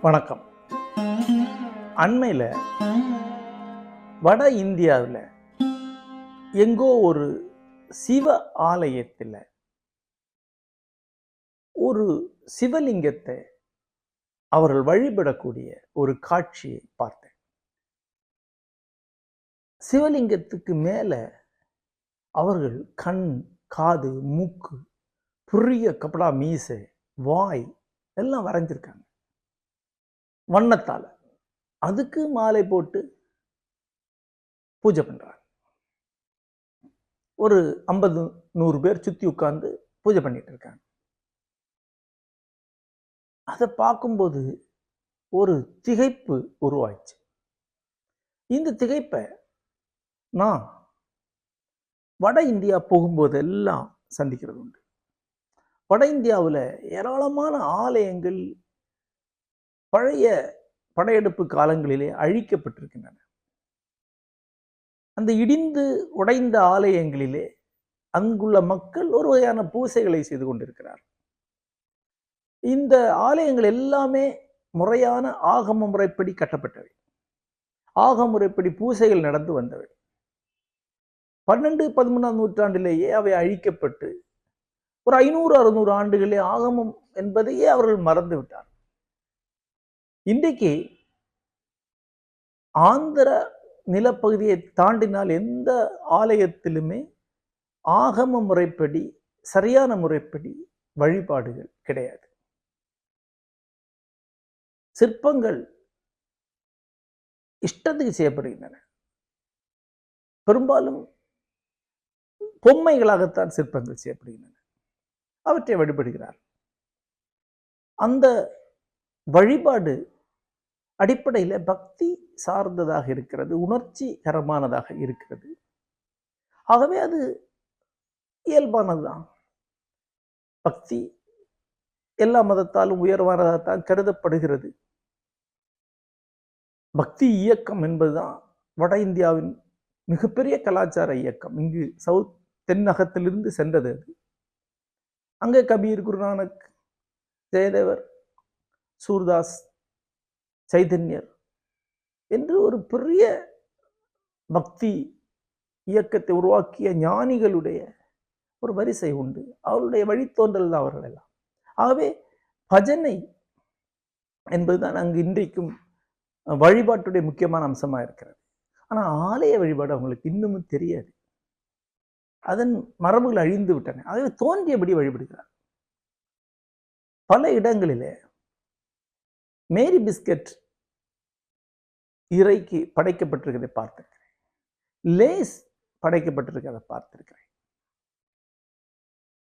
வணக்கம். அண்மையில் வட இந்தியாவில் எங்கோ ஒரு சிவ ஆலயத்தில் ஒரு சிவலிங்கத்தை அவர்கள் வழிபடக்கூடிய ஒரு காட்சியை பார்த்தேன். சிவலிங்கத்துக்கு மேலே அவர்கள் கண் காது மூக்கு புரிய கப்படா மீசை வாய் எல்லாம் வரைஞ்சிருக்காங்க. வண்ணத்தால். அதுக்கு மாலை போட்டு பூஜை பண்றாங்க. ஒரு ஐம்பது நூறு பேர் சுற்றி உட்கார்ந்து பூஜை பண்ணிட்டு இருக்காங்க. அதை பார்க்கும்போது ஒரு திகைப்பு உருவாயிடுச்சு. இந்த திகைப்பை நான் வட இந்தியா போகும்போதெல்லாம் சந்திக்கிறது உண்டு வட இந்தியாவில் ஏராளமான ஆலயங்கள் பழைய படையெடுப்பு காலங்களிலே அழிக்கப்பட்டிருக்கின்றன. அந்த இடிந்து உடைந்த ஆலயங்களிலே அங்குள்ள மக்கள் ஒரு வகையான பூசைகளை செய்து கொண்டிருக்கிறார். இந்த ஆலயங்கள் எல்லாமே முறையான ஆகம முறைப்படி கட்டப்பட்டவை. ஆகம முறைப்படி பூசைகள் நடந்து வந்தவை. பன்னெண்டு பதிமூணாம் நூற்றாண்டிலேயே அவை அழிக்கப்பட்டு ஒரு ஐநூறு அறுநூறு ஆண்டுகளே ஆகமம் என்பதையே அவர்கள் மறந்து விட்டார். இன்றைக்கு ஆந்திர நிலப்பகுதியை தாண்டினால் எந்த ஆலயத்திலுமே ஆகம முறைப்படி சரியான முறைப்படி வழிபாடுகள் கிடையாது. சிற்பங்கள் இஷ்டத்துக்கு செய்யப்படுகின்றன. பெரும்பாலும் பொம்மைகளாகத்தான் சிற்பங்கள் செய்யப்படுகின்றன. அவற்றை வழிபடுகிறார். அந்த வழிபாடு அடிப்படையில் பக்தி சார்ந்ததாக இருக்கிறது உணர்ச்சிகரமானதாக இருக்கிறது. ஆகவே அது இயல்பானதுதான். பக்தி எல்லா மதத்தாலும் உயர்வானதாகத்தான் கருதப்படுகிறது. பக்தி இயக்கம் என்பதுதான் வட இந்தியாவின் மிகப்பெரிய கலாச்சார இயக்கம். இங்கு சவுத் தென்னகத்திலிருந்து சென்றது அது. அங்கே கபீர் குருநானக் ஜெயதேவர் சூர்தாஸ் சைதன்யர் என்று ஒரு பெரிய பக்தி இயக்கத்தை உருவாக்கிய ஞானிகளுடைய ஒரு வரிசை உண்டு. அவருடைய வழித்தோன்றல் தான் அவர்கள் எல்லாம். ஆகவே பஜனை என்பதுதான் அங்கு இன்றைக்கும் வழிபாட்டுடைய முக்கியமான அம்சமாக இருக்கிறது. ஆனால் ஆலய வழிபாடு அவங்களுக்கு இன்னமும் தெரியாது. அதன் மரபுகள் அழிந்து விட்டன. அதை தோன்றியபடி வழிபடுகிறார்? பல இடங்களிலே மேரி பிஸ்கட் இறைக்கு படைக்கப்பட்டிருக்கிறதை பார்த்திருக்கிறேன். லேஸ் படைக்கப்பட்டிருக்கிறத பார்த்திருக்கிறேன்.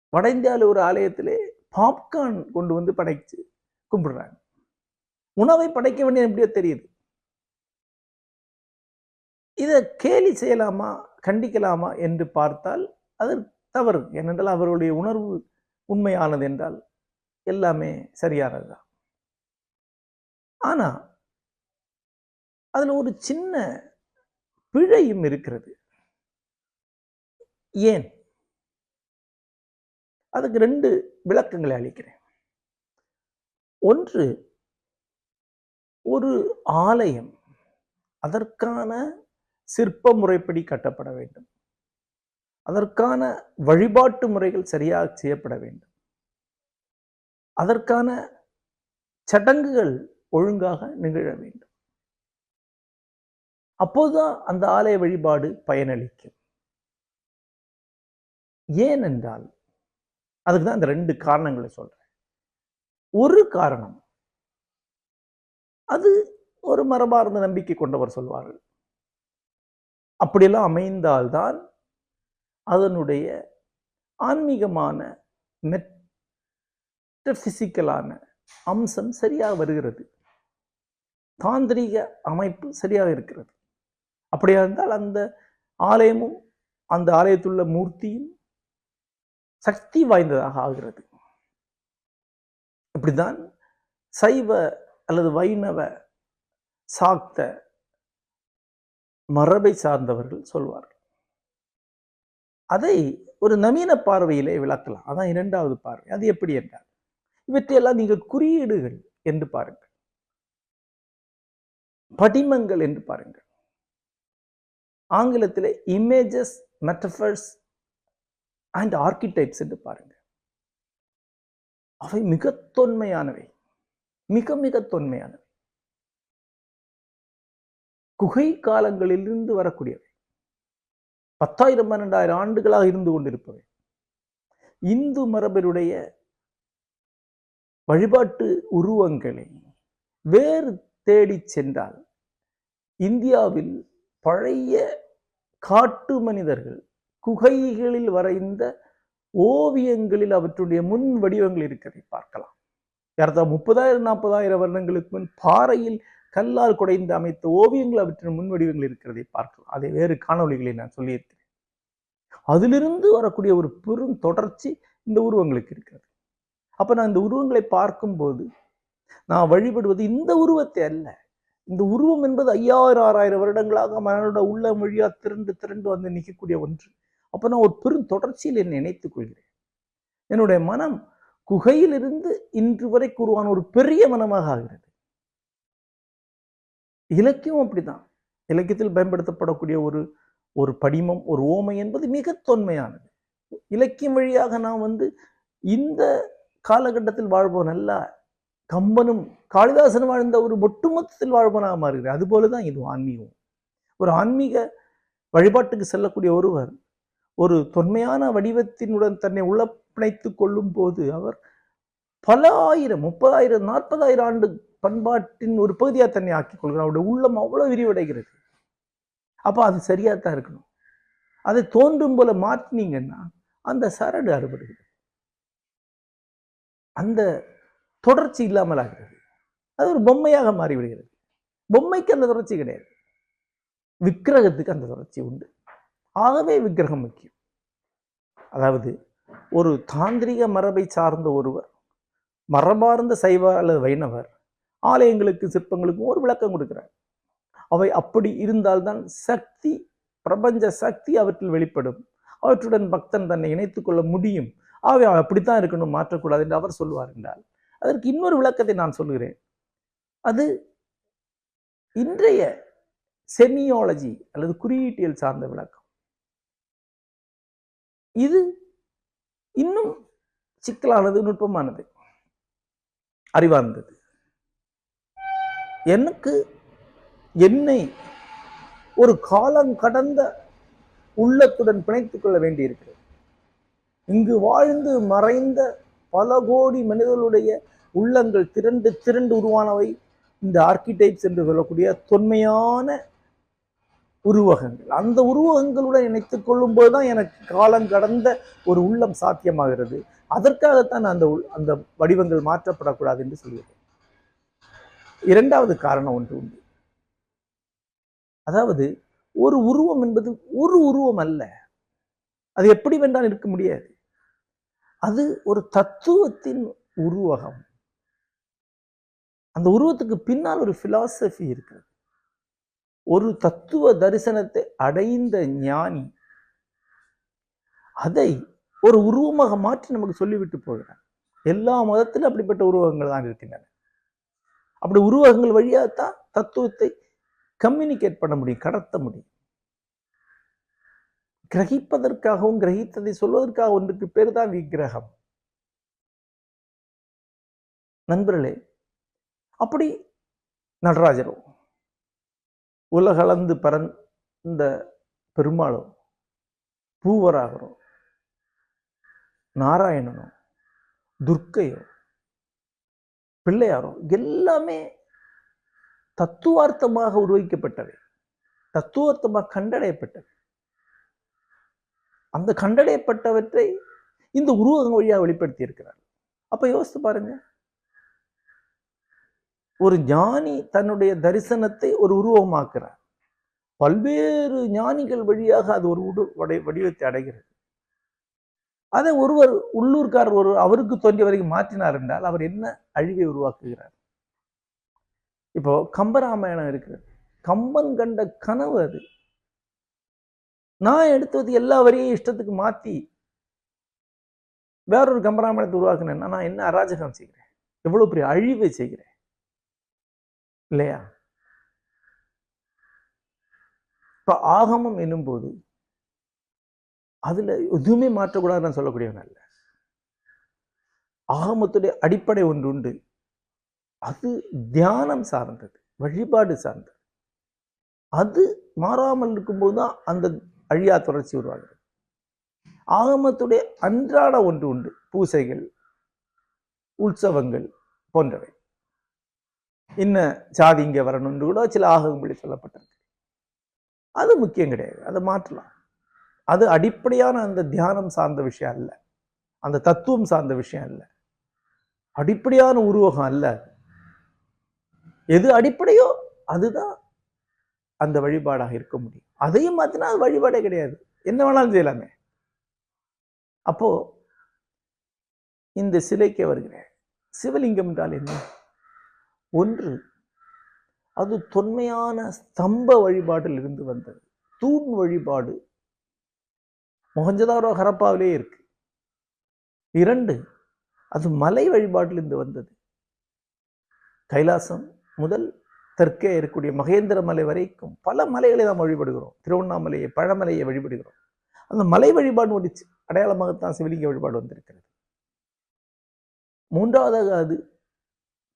வட இந்தியாவில் ஒரு ஆலயத்திலே பாப்கார்ன் கொண்டு வந்து படைச்சு கும்பிடுறாங்க. உணவை படைக்க வேண்டிய எப்படியோ தெரியுது. இதை கேலி செய்யலாமா? கண்டிக்கலாமா என்று பார்த்தால் அது தவறு ஏனென்றால் அவர்களுடைய உணர்வு உண்மையானது என்றால் எல்லாமே சரியானது தான். ஆனா அதில் ஒரு சின்ன பிழையும் இருக்கிறது. ஏன்? அதுக்கு ரெண்டு விளக்கங்களை அளிக்கிறேன். ஒன்று ஒரு ஆலயம் அதற்கான சிற்ப முறைப்படி கட்டப்பட வேண்டும். அதற்கான வழிபாட்டு முறைகள் சரியாக செய்யப்பட வேண்டும். அதற்கான சடங்குகள் ஒழுங்காக நிகழ வேண்டும். அப்போதுதான் அந்த ஆலய வழிபாடு பயனளிக்கும். ஏனென்றால் அதுக்கு தான் இந்த ரெண்டு காரணங்களை சொல்றேன். ஒரு காரணம் அது ஒரு மரபார்ந்த நம்பிக்கை கொண்டவர் சொல்வார்கள். அப்படியெல்லாம் அமைந்தால்தான் அதனுடைய ஆன்மீகமான மெட்டபிசிக்கலான அம்சம் சரியாக வருகிறது. தாந்திரிக அமைப்பு சரியாக இருக்கிறது. அப்படியா இருந்தால் அந்த ஆலயமும் அந்த ஆலயத்துள்ள மூர்த்தியும் சக்தி வாய்ந்ததாக ஆகிறது. இப்படிதான் சைவ அல்லது வைணவ சாக்த மரபை சார்ந்தவர்கள் சொல்வார்கள். அதை ஒரு நவீன பார்வையிலே விளக்கலாம். அதான் இரண்டாவது பார்வை. அது எப்படி என்றால் இவற்றையெல்லாம் நீங்கள் குறியீடுகள் என்று பாருங்கள். படிமங்கள் என்று பாருங்கள். ஆங்கிலத்தில் இமேஜஸ் மெட்டஃபர்ஸ் அண்ட் ஆர்கிடைப்ஸ் என்று பாருங்கள். அவை மிக தொன்மையானவை மிக மிக தொன்மையானவை குகை காலங்களிலிருந்து வரக்கூடியவை. பத்தாயிரம் பன்னெண்டாயிரம் ஆண்டுகளாக இருந்து கொண்டிருப்பவை. இந்து மரபருடைய வழிபாட்டு உருவங்களை வேறு தேடி சென்றால் இந்தியாவில் பழைய காட்டு மனிதர்கள் குகைகளில் வரைந்த ஓவியங்களில் அவற்றுடைய முன் வடிவங்கள் இருக்கிறதை பார்க்கலாம். யாரதா முப்பதாயிரம் நாற்பதாயிரம் வருடங்களுக்கு முன் பாறையில் கல்லால் குடைந்து அமைத்த ஓவியங்கள் அவற்றின் முன்வடிவங்கள் இருக்கிறதை பார்க்கலாம். அதை வேறு காணொளிகளை நான் சொல்லியிருக்கிறேன். அதிலிருந்து வரக்கூடிய ஒரு பெரும் தொடர்ச்சி இந்த உருவங்களுக்கு இருக்கிறது. அப்ப நான் இந்த உருவங்களை பார்க்கும்போது நான் வழிபடுவது இந்த உருவத்தை அல்ல. இந்த உருவம் என்பது ஐயாயிரம் ஆறாயிரம் வருடங்களாக மனோட உள்ள மொழியா திரண்டு திரண்டு வந்து நிற்கக்கூடிய ஒன்று. அப்ப நான் ஒரு பெரும் தொடர்ச்சியில் என்னை இணைத்துக் கொள்கிறேன். என்னுடைய மனம் குகையிலிருந்து இன்று வரைக்கு உருவான ஒரு பெரிய மனமாக ஆகிறது. இலக்கியம் அப்படிதான் இலக்கியத்தில் பயன்படுத்தப்படக்கூடிய ஒரு ஒரு படிமம் ஒரு ஓமை என்பது மிக தொன்மையானது. இலக்கியம் வழியாக நான் வந்து இந்த காலகட்டத்தில் வாழ்வோன் அல்ல கம்பனும் காளிதாசனும் வாழ்ந்த ஒரு ஒட்டுமொத்தத்தில் வாழ்வனாக மாறுகிறது அதுபோலதான் இது ஆன்மீகம் ஒரு ஆன்மீக வழிபாட்டுக்கு செல்லக்கூடிய ஒருவர் ஒரு தொன்மையான வடிவத்தினுடன் தன்னை உள்ள கொள்ளும் போது அவர் பல ஆயிரம் முப்பதாயிரம் நாற்பதாயிரம் ஆண்டு பண்பாட்டின் ஒரு பகுதியாக தன்னை ஆக்கிக் கொள்கிறார். அவருடைய உள்ளம் அவ்வளோ விரிவடைகிறது. அப்போ அது சரியாக தான் இருக்கணும். அதை தோன்றும் போல மாற்றினீங்கன்னா அந்த சரடு அறுபடுகிறது. அந்த தொடர்ச்சி இல்லாமல் ஆகிறது. அது ஒரு பொம்மையாக மாறிவிடுகிறது. பொம்மைக்கு அந்த தொடர்ச்சி கிடையாது. விக்கிரகத்துக்கு அந்த தொடர்ச்சி உண்டு. ஆகவே விக்கிரகம் முக்கியம். அதாவது ஒரு தாந்திரிக மரபை சார்ந்த ஒருவர் மரபார்ந்த சைவ அல்லது வைணவர் ஆலயங்களுக்கு சிற்பங்களுக்கும் ஒரு விளக்கம் கொடுக்கிறார். அவை அப்படி இருந்தால்தான் சக்தி பிரபஞ்ச சக்தி அவற்றில் வெளிப்படும். அவற்றுடன் பக்தன் தன்னை இணைத்துக் கொள்ள முடியும். ஆகவே அப்படித்தான் இருக்கணும் மாற்றக்கூடாது என்று அவர் சொல்லுவார் என்றால். அதற்கு இன்னொரு விளக்கத்தை நான் சொல்கிறேன். அது இன்றைய செமியாலஜி அல்லது குறியீட்டியல் சார்ந்த விளக்கம். இது இன்னும் சிக்கலானது நுட்பமானது. அறிவார்ந்தது. எனக்கு என்னை ஒரு காலம் கடந்த உள்ளத்துடன் பிணைத்து கொள்ள வேண்டியிருக்கிறது. இங்கு வாழ்ந்து மறைந்த பல கோடி மனிதர்களுடைய உள்ளங்கள் திரண்டு திரண்டு உருவானவை இந்த ஆர்கிடைப்ஸ் என்று சொல்லக்கூடிய தொன்மையான உருவகங்கள். அந்த உருவகங்களுடன் இணைத்து கொள்ளும்போது தான் எனக்கு காலம் கடந்த ஒரு உள்ளம் சாத்தியமாகிறது. அதற்காகத்தான் அந்த அந்த வடிவங்கள் மாற்றப்படக்கூடாது என்று சொல்கிறேன் இரண்டாவது காரணம் ஒன்று உண்டு. அதாவது ஒரு உருவம் என்பது ஒரு உருவம் அல்ல. அது எப்படி வேண்டால் இருக்க முடியாது. அது ஒரு தத்துவத்தின் உருவகம். அந்த உருவத்துக்கு பின்னால் ஒரு பிலாசபி இருக்கிறது. ஒரு தத்துவ தரிசனத்தை அடைந்த ஞானி அதை ஒரு உருவமாக மாற்றி நமக்கு சொல்லிவிட்டு போகிறார். எல்லா மதத்திலும் அப்படிப்பட்ட உருவகங்கள் தான் இருக்கின்றன. அப்படி உருவகங்கள் வழியாகத்தான் தத்துவத்தை கம்யூனிகேட் பண்ண முடியும் கடத்த முடியும். கிரகிப்பதற்காகவும் கிரகித்ததை சொல்வதற்காக ஒன்றுக்கு பேர் தான் விக்கிரகம். நண்பர்களே அப்படி நடராஜரோ உலகளந்து பரந்த பெருமாளோ பூவராகரோ நாராயணனோ துர்க்கையோ பிள்ளையாரோ எல்லாமே தத்துவார்த்தமாக உருவாக்கப்பட்டவை தத்துவார்த்தமாக கண்டடையப்பட்டவை. அந்த கண்டடையப்பட்டவற்றை இந்த உருவகம் வழியாக வெளிப்படுத்தி இருக்கிறார் அப்ப யோசித்து பாருங்க. ஒரு ஞானி தன்னுடைய தரிசனத்தை ஒரு உருவமாக்குறார் பல்வேறு ஞானிகள் வழியாக அது ஒரு உடு வடிவத்தை அடைகிறது. அதை ஒருவர் உள்ளூர்காரர் ஒரு அவருக்கு தோன்றிய வரைக்கும் மாற்றினார் என்றால் அவர் என்ன அழிவை உருவாக்குகிறார்? இப்போ கம்பராமாயணம் இருக்கிறது. கம்பன் கண்ட கனவு அது. நான் எடுத்தது எல்லா வரியும் இஷ்டத்துக்கு மாத்தி வேறொரு கம்பராமாயணத்தை உருவாக்குனேன்னா நான் என்ன அராஜகம் செய்கிறேன்? எவ்வளவு பெரிய அழிவை செய்கிறேன்? இல்லையா? இப்போ ஆகமம் என்னும்போது அதுல எதுவுமே மாற்றக்கூடாதுன்னு நான் சொல்லக்கூடியவன் அல்ல. ஆகமத்துடைய அடிப்படை ஒன்று உண்டு. அது தியானம் சார்ந்தது வழிபாடு சார்ந்தது. அது மாறாமல் இருக்கும்போது தான் அந்த அழியா தொடர்ச்சி உருவாகிறது ஆகமத்துடைய அன்றாட ஒன்று உண்டு பூசைகள் உற்சவங்கள் போன்றவை. இன்ன சாதி இங்கே வரணும்னு கூட சில ஆகமங்களில் சொல்லப்பட்டிருக்கு. அது முக்கியம் கிடையாது அதை மாற்றலாம். அது அடிப்படையான அந்த தியானம் சார்ந்த விஷயம் அல்ல. அந்த தத்துவம் சார்ந்த விஷயம் அல்ல. அடிப்படையான உருவகம் அல்ல. எது அடிப்படையோ அதுதான் அந்த வழிபாடாக இருக்க முடியும். அதையும் மாத்தினா அது வழிபாடே கிடையாது. என்ன வேணாலும் செய்யலாமே. அப்போ இந்த சிலைக்கு வருகிறேன். சிவலிங்கம் என்றால் என்ன? ஒன்று அது தொன்மையான ஸ்தம்ப வழிபாட்டில் இருந்து வந்தது. தூண் வழிபாடு மொஹஞ்சதாரோ ஹரப்பாவிலே இருக்கு. இரண்டு அது மலை வழிபாட்டிலிருந்து வந்தது. கைலாசம் முதல் தெற்கே இருக்கக்கூடிய மகேந்திர மலை வரைக்கும் பல மலைகளை நாம் வழிபடுகிறோம். திருவண்ணாமலையை பழமலையை வழிபடுகிறோம். அந்த மலை வழிபாடு ஒரு அடையாளமாகத்தான் சிவலிங்க வழிபாடு வந்திருக்கிறது. மூன்றாவதாக அது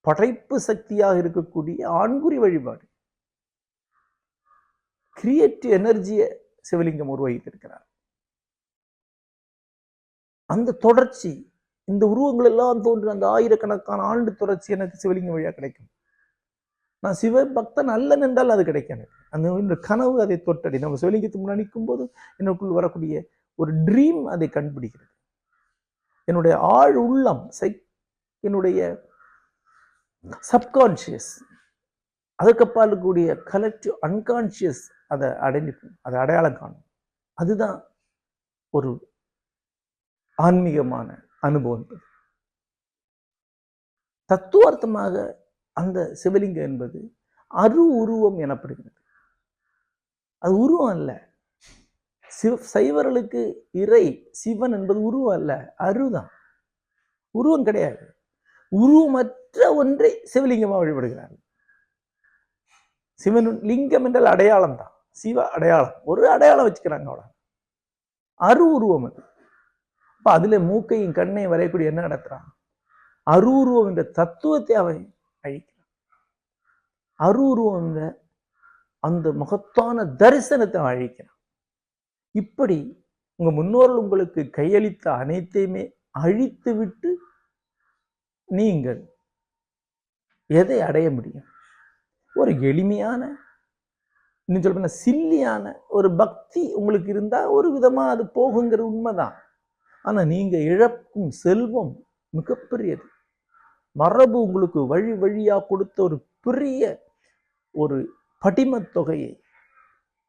படைப்பு சக்தியாக இருக்கக்கூடிய ஆண்குறி வழிபாடு. கிரியேட்டிவ் எனர்ஜியை சிவலிங்கம் உருவாகித்திருக்கிறார் அந்த தொடர்ச்சி இந்த உருவங்கள் எல்லாம் தோன்றின அந்த ஆயிரக்கணக்கான ஆண்டு தொடர்ச்சி எனக்கு சிவலிங்கம் வழியாக கிடைக்கும். நான் சிவபக்தன் அல்லன் என்றால் அது கிடைக்கும் எனக்கு அந்த கனவு அதை தொட்டடி. நம்ம சிவலிங்கத்துக்கு முன்னாடி நிற்கும் போது எனக்குள் வரக்கூடிய ஒரு ட்ரீம் அதை கண்டுபிடிக்கிறது. என்னுடைய ஆழ் உள்ளம் சை என்னுடைய சப்கான்ஷியஸ் அதுக்கப்பால் இருக்கக்கூடிய கலெக்டிவ் அன்கான்ஷியஸ் அதை அடைஞ்சிக்கும் அதை அடையாளம் காணும். அதுதான் ஒரு ஆன்மீகமான அனுபவம் என்பது தத்துவார்த்தமாக அந்த சிவலிங்கம் என்பது அரு உருவம் எனப்படுகிறது. அது உருவம் அல்ல. சிவ சைவர்களுக்கு இறை சிவன் என்பது உருவம் அல்ல. அருதான் உருவம் கிடையாது. உருவமற்ற ஒன்றை சிவலிங்கமா வழிபடுகிறார்கள். சிவன் லிங்கம் என்றால் அடையாளம் தான். சிவ அடையாளம். ஒரு அடையாளம் வச்சுக்கிறாங்க அவ்வளோ அரு உருவம் அது. அப்போ அதுல மூக்கையும் கண்ணையும் வரையக்கூடிய என்ன நடத்துறான்? அருவுருவம் என்ற தத்துவத்தை அவன் அழிக்கிறான். அருவுருவம் என்ற அந்த மகத்தான தரிசனத்தை அவன் அழிக்கிறான். இப்படி உங்க முன்னோர்கள் உங்களுக்கு கையளித்த அனைத்தையுமே அழித்து விட்டு நீங்கள் எதை அடைய முடியும்? ஒரு எளிமையான இன்னும் சொல்ல சில்லியான ஒரு பக்தி உங்களுக்கு இருந்தால் ஒரு விதமா அது போகுங்கிற உண்மைதான். ஆனால் நீங்கள் இழக்கும் செல்வம் மிகப்பெரியது. மரபு உங்களுக்கு வழி வழியாக கொடுத்த ஒரு பெரிய ஒரு படிமத் தொகையை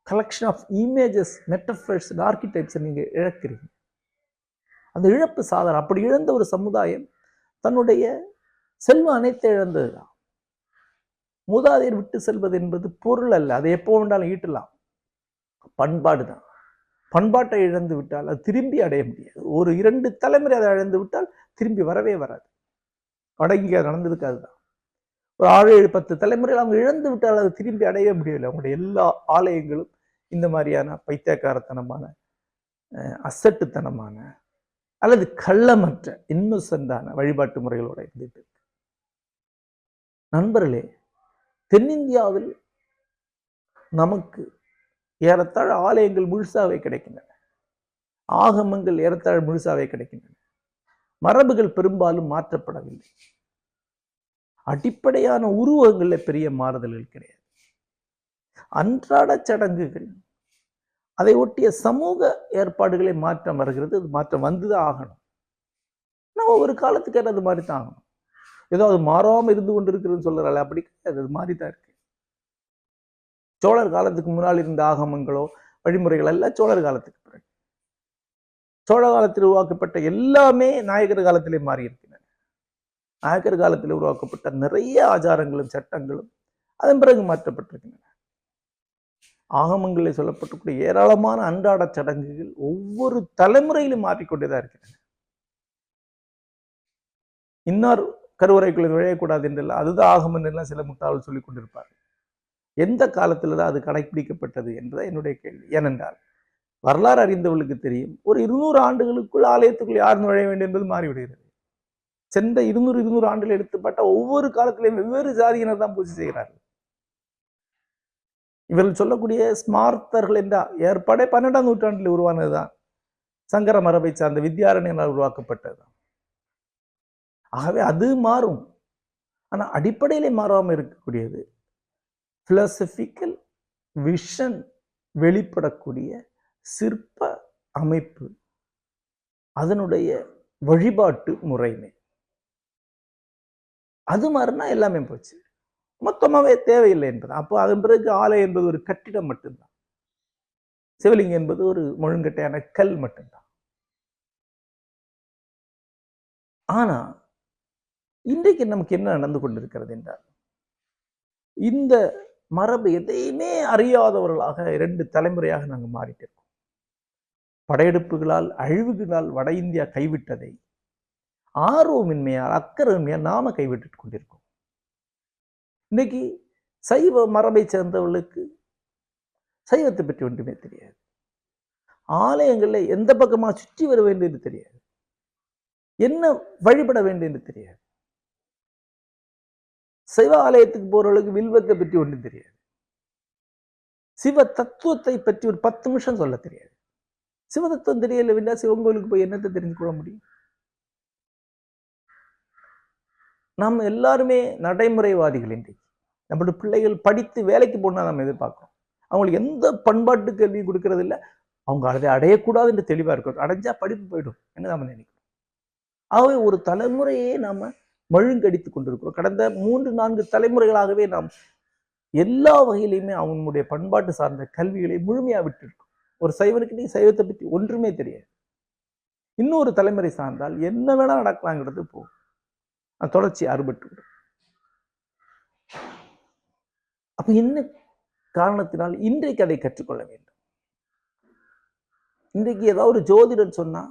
கலெக்ஷன் ஆஃப் இமேஜஸ் மெட்டஃபர்ஸ் ஆர்கிடெக்ட்ஸை நீங்கள் இழக்கிறீங்க. அந்த இழப்பு சாதாரண அப்படி இழந்த ஒரு சமுதாயம் தன்னுடைய செல்வம் அனைத்தை இழந்ததுதான். மூதாதையர் விட்டு செல்வது என்பது பொருள் அல்ல அதை எப்போ வேண்டாலும் ஈட்டலாம். பண்பாடு தான் பண்பாட்டை இழந்து விட்டால் அது திரும்பி அடைய முடியாது. ஒரு இரண்டு தலைமுறை அதை இழந்து விட்டால் திரும்பி வரவே வராது. அடங்கி அது நடந்ததுக்கு அதுதான் ஒரு ஆறு ஏழு பத்து தலைமுறையில் அவங்க இழந்து விட்டால் அது திரும்பி அடையவே முடியவில்லை. அவங்களுடைய எல்லா ஆலயங்களும் இந்த மாதிரியான பைத்தியக்காரத்தனமான அசட்டுத்தனமான அல்லது கள்ளமற்ற இன்னுசென்டான வழிபாட்டு முறைகளோடு இருந்துட்டு இருக்கு. நண்பர்களே தென்னிந்தியாவில் நமக்கு ஏறத்தாழ ஆலயங்கள் முழுசாவே கிடைக்கின்றன. ஆகமங்கள் ஏறத்தாழ முழுசாவே கிடைக்கின்றன. மரபுகள் பெரும்பாலும் மாற்றப்படவில்லை. அடிப்படையான உருவகங்களில் பெரிய மாறுதல்கள் கிடையாது. அன்றாட சடங்குகள் அதை ஒட்டிய சமூக ஏற்பாடுகளை மாற்றம் வருகிறது அது மாற்றம் வந்துதான் ஆகணும். நம்ம ஒரு காலத்துக்கு அது மாதிரி தான் ஆகணும். ஏதோ அது மாறாமல் இருந்து கொண்டு இருக்கிறதுன்னு சொல்கிறாள் அப்படி கிடையாது. அது மாதிரி தான் இருக்கு. சோழர் காலத்துக்கு முன்னால் இருந்த ஆகமங்களோ வழிமுறைகள் எல்லாம் சோழர் காலத்துக்கு பிறகு. சோழ காலத்தில் உருவாக்கப்பட்ட எல்லாமே நாயகர் காலத்திலே மாறி இருக்கின்றன நாயக்கர் காலத்தில் உருவாக்கப்பட்ட நிறைய ஆச்சாரங்களும் சட்டங்களும் அதன் பிறகு மாற்றப்பட்டிருக்கின்றன. ஆகமங்களில் சொல்லப்பட்டக்கூடிய ஏராளமான அன்றாட சடங்குகள் ஒவ்வொரு தலைமுறையிலும் மாறிக்கொண்டேதான் இருக்கின்றன. இன்னார் கருவறைக்குள்ள நுழையக்கூடாது என்றெல்லாம் அதுதான் ஆகமம் எல்லாம் சில முட்டாள் சொல்லிக் கொண்டிருப்பார்கள். எந்த காலத்தில் தான் அது கடைபிடிக்கப்பட்டது என்பதை என்னுடைய கேள்வி. ஏனென்றால் வரலாறு அறிந்தவர்களுக்கு தெரியும் ஒரு இருநூறு ஆண்டுகளுக்குள் ஆலயத்துக்குள் யார் நுழைய வேண்டும் என்பது மாறிவிடுகிறது. சென்ற இருநூறு இருநூறு ஆண்டுகள் எடுத்துப்பட்ட ஒவ்வொரு காலத்திலையும் வெவ்வேறு ஜாதியினர் தான் பூஜை செய்கிறார்கள். இவர்கள் சொல்லக்கூடிய ஸ்மார்த்தர்கள் என்றால் ஏற்பாடே பன்னெண்டாம் நூற்றாண்டில் உருவானதுதான். சங்கர மரபை சார்ந்த வித்யாரண்யனால் உருவாக்கப்பட்டதுதான் ஆகவே அது மாறும். ஆனா அடிப்படையிலே மாறாமல் இருக்கக்கூடியது பிலசபிக்கல் விஷன் வெளிப்படக்கூடிய சிற்ப அமைப்பு. அதனுடைய வழிபாட்டு முறைமை. அது மாதிரினா எல்லாமே போச்சு. மொத்தமாகவே தேவையில்லை என்பது. அப்போ அதன் பிறகு ஆலை என்பது ஒரு கட்டிடம் மட்டும்தான். சிவலிங்கம் என்பது ஒரு முழுங்கட்டையான கல் மட்டும்தான். ஆனா இன்றைக்கு நமக்கு என்ன நடந்து கொண்டிருக்கிறது என்றால் இந்த மரபு எதையுமே அறியாதவர்களாக இரண்டு தலைமுறையாக நாங்கள் மாறிட்டு இருக்கோம். படையெடுப்புகளால் அழிவுகளால் வட இந்தியா கைவிட்டதை ஆர்வமின்மையால் அக்கறையின்மையால் நாம கைவிட்டு கொண்டிருக்கோம். இன்னைக்கு சைவ மரபை சேர்ந்தவர்களுக்கு சைவத்தை பற்றி ஒன்றுமே தெரியாது. ஆலயங்களில் எந்த பக்கமா சுற்றி வர வேண்டும் என்று தெரியாது. என்ன வழிபட வேண்டும் என்று தெரியாது. சிவ ஆலயத்துக்கு போறவர்களுக்கு வில்வத்தை பற்றி ஒன்றும் தெரியாது. சிவ தத்துவத்தை பற்றி ஒரு பத்து நிமிஷம் சொல்ல தெரியாது. சிவ தத்துவம் தெரியல வேண்டாம் சிவன் கோயிலுக்கு போய் என்னத்தை தெரிஞ்சு கொள்ள முடியும்? நாம் எல்லாருமே நடைமுறைவாதிகள் இன்றைக்கு. நம்மளுடைய பிள்ளைகள் படித்து வேலைக்கு போனா நம்ம எதிர்பார்க்கிறோம். அவங்களுக்கு எந்த பண்பாட்டு கல்வியும் கொடுக்கறது இல்லை. அவங்க அதை அடையக்கூடாது என்று தெளிவா இருக்கும் அடைஞ்சா படிப்பு போயிடும். என்ன நம்ம நினைக்கிறோம்? ஆகவே ஒரு தலைமுறையே நாம மழுங்கடித்து கொண்டிருக்கிறோம். கடந்த மூன்று நான்கு தலைமுறைகளாகவே நாம் எல்லா வகையிலையுமே அவனுடைய பண்பாட்டு சார்ந்த கல்விகளை முழுமையாக விட்டுருக்கோம். ஒரு சைவனுக்கு நீ சைவத்தை பற்றி ஒன்றுமே தெரியாது. இன்னொரு தலைமுறை சார்ந்தால் என்ன வேணால் நடக்கலாங்கிறது போகும் அது தொடர்ச்சி அறுபட்டு விடும் என்ன காரணத்தினால் இன்றைக்கு அதை கற்றுக்கொள்ள வேண்டும்? இன்றைக்கு ஏதாவது ஒரு ஜோதிடர் சொன்னால்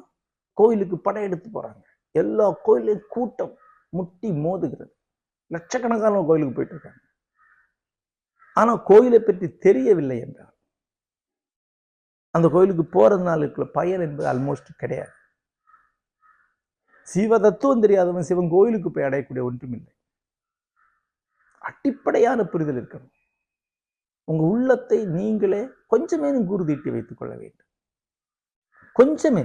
கோயிலுக்கு படையெடுத்து போறாங்க. எல்லா கோயிலையும் கூட்டம். முட்டி மோதுகிறது. லட்சக்கணக்கான கோயிலுக்கு போயிட்டு இருக்காங்க ஆனா கோயிலை பற்றி தெரியவில்லை என்றால் அந்த கோயிலுக்கு போறதுனால இருக்கிற பயன் என்பது ஆல்மோஸ்ட் கிடையாது. சிவ தத்துவம் தெரியாதவன் சிவன் கோயிலுக்கு போய் அடையக்கூடிய ஒன்றும் இல்லை அடிப்படையான புரிதல் இருக்கணும். உங்க உள்ளத்தை நீங்களே கொஞ்சமேனும் கூறுதீட்டி வைத்துக் கொள்ள வேண்டும். கொஞ்சமே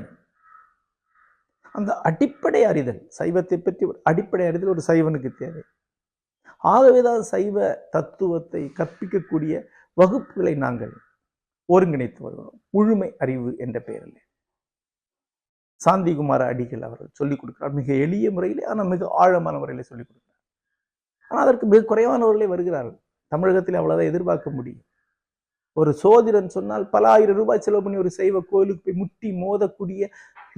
அந்த அடிப்படை அறிதல் சைவத்தை பற்றி ஒரு அடிப்படை அறிதல் ஒரு சைவனுக்கு தேவை. ஆகவே தான் சைவ தத்துவத்தை கற்பிக்கக்கூடிய வகுப்புகளை நாங்கள் ஒருங்கிணைத்து வருகிறோம். முழுமை அறிவு என்ற பெயரில். சாந்திகுமார அடிகள் அவர்கள் சொல்லிக் கொடுக்கிறார். மிக எளிய முறையிலே ஆனால் மிக ஆழமான முறையில் சொல்லிக் கொடுக்கிறார். ஆனால் அதற்கு மிக குறைவானவர்களே வருகிறார்கள். தமிழகத்தில் அவ்வளோதான் எதிர்பார்க்க முடியும். ஒரு சோதிடன் சொன்னால் பல ஆயிரம் ரூபாய் செலவு பண்ணி ஒரு சைவ கோயிலுக்கு போய் முட்டி மோதக்கூடிய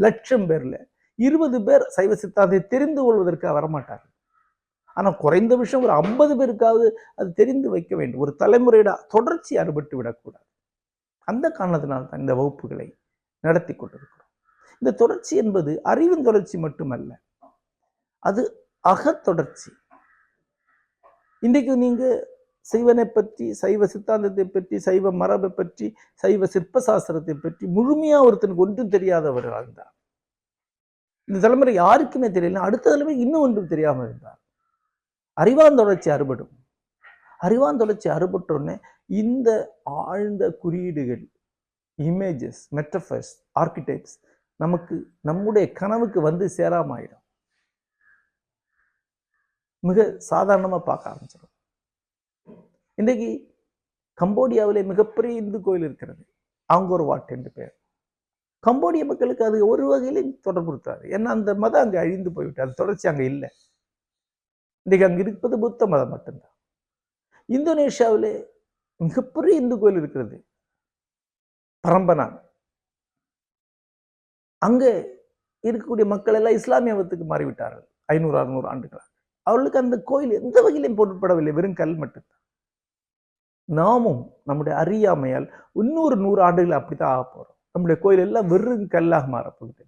லட்சம் பேரில் இருபது பேர் சைவ சித்தாந்தத்தை தெரிந்து கொள்வதற்காக வரமாட்டார் ஆனால் குறைந்த விஷயம் ஒரு ஐம்பது பேருக்காவது அது தெரிந்து வைக்க வேண்டும். ஒரு தலைமுறையிட தொடர்ச்சி அறுபட்டு விடக்கூடாது. அந்த காரணத்தினால் தான் இந்த வகுப்புகளை நடத்தி கொண்டிருக்கிறோம். இந்த தொடர்ச்சி என்பது அறிவின் தொடர்ச்சி மட்டுமல்ல அது அகத்தொடர்ச்சி இன்றைக்கு நீங்கள் சைவனை பற்றி சைவ சித்தாந்தத்தை பற்றி சைவ மரபை பற்றி சைவ சிற்ப சாஸ்திரத்தை பற்றி முழுமையாக ஒருத்தனுக்கு ஒன்றும் தெரியாதவர் இருந்தார் இந்த தலைமுறை யாருக்குமே தெரியல. அடுத்த தலைமுறை இன்னும் ஒன்றும் தெரியாமல் இருந்தார். அறிவான் தொடர்ச்சி அறுபடும். அறிவான் தொடர்ச்சி அறுபட்டோடனே இந்த ஆழ்ந்த குறியீடுகள் இமேஜஸ் மெட்டஃபர்ஸ் ஆர்கிடெக்ட்ஸ் நமக்கு நம்முடைய கனவுக்கு வந்து சேராம ஆயிடும். மிக சாதாரணமாக பார்க்க ஆரம்பிச்சிடும் இன்றைக்கு கம்போடியாவிலே மிகப்பெரிய இந்து கோயில் இருக்கிறது. ஆங்கோர் வாட் என்று பெயர் கம்போடிய மக்களுக்கு அது ஒரு வகையிலும் தொடர்பு இருக்காது ஏன்னா அந்த மதம் அங்கே அழிந்து போய்விட்டு அது தொடர்ச்சி அங்கே இல்லை. இன்றைக்கு அங்கே இருப்பது புத்த மதம் மட்டும்தான். இந்தோனேஷியாவில் மிகப்பெரிய இந்து கோயில் இருக்கிறது. பரம்பனான் அங்கே இருக்கக்கூடிய மக்கள் எல்லாம் இஸ்லாமிய மதத்துக்கு மாறிவிட்டார்கள். ஐநூறு அறுநூறு ஆண்டுகளாக. அவர்களுக்கு அந்த கோயில் எந்த வகையிலும் பொருட்படவில்லை வெறும் கல் மட்டும்தான். நாமும் நம்முடைய அறியாமையால் இன்னொரு நூறு ஆண்டுகள் அப்படித்தான் ஆக போறோம். நம்முடைய கோயில் எல்லாம் வெறும் கல்லாக மாறப்போகுது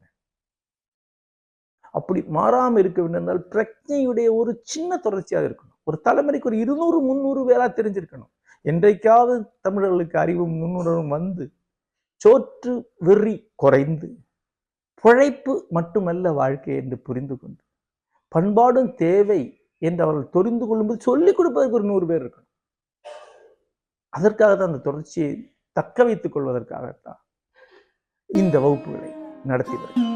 அப்படி மாறாமல் இருக்க வேண்டும் என்றால் பிரஜையுடைய ஒரு சின்ன தொடர்ச்சியாக இருக்கணும். ஒரு தலைமுறைக்கு ஒரு இருநூறு முந்நூறு பேரா தெரிஞ்சிருக்கணும். என்றைக்காவது தமிழர்களுக்கு அறிவும் நுண்ணுணர்வும் வந்து சோற்று வெறி குறைந்து பிழைப்பு மட்டுமல்ல வாழ்க்கை என்று புரிந்து கொண்டு பண்பாடும் தேவை என்று அவர்கள் தெரிந்து கொள்ளும்போது சொல்லிக் கொடுப்பதற்கு ஒரு நூறு பேர் இருக்கணும். அதற்காக தான் அந்த தொடர்ச்சியை தக்க வைத்துக் கொள்வதற்காகத்தான். இந்த வகுப்புகளை நடத்தி வருகிறேன்.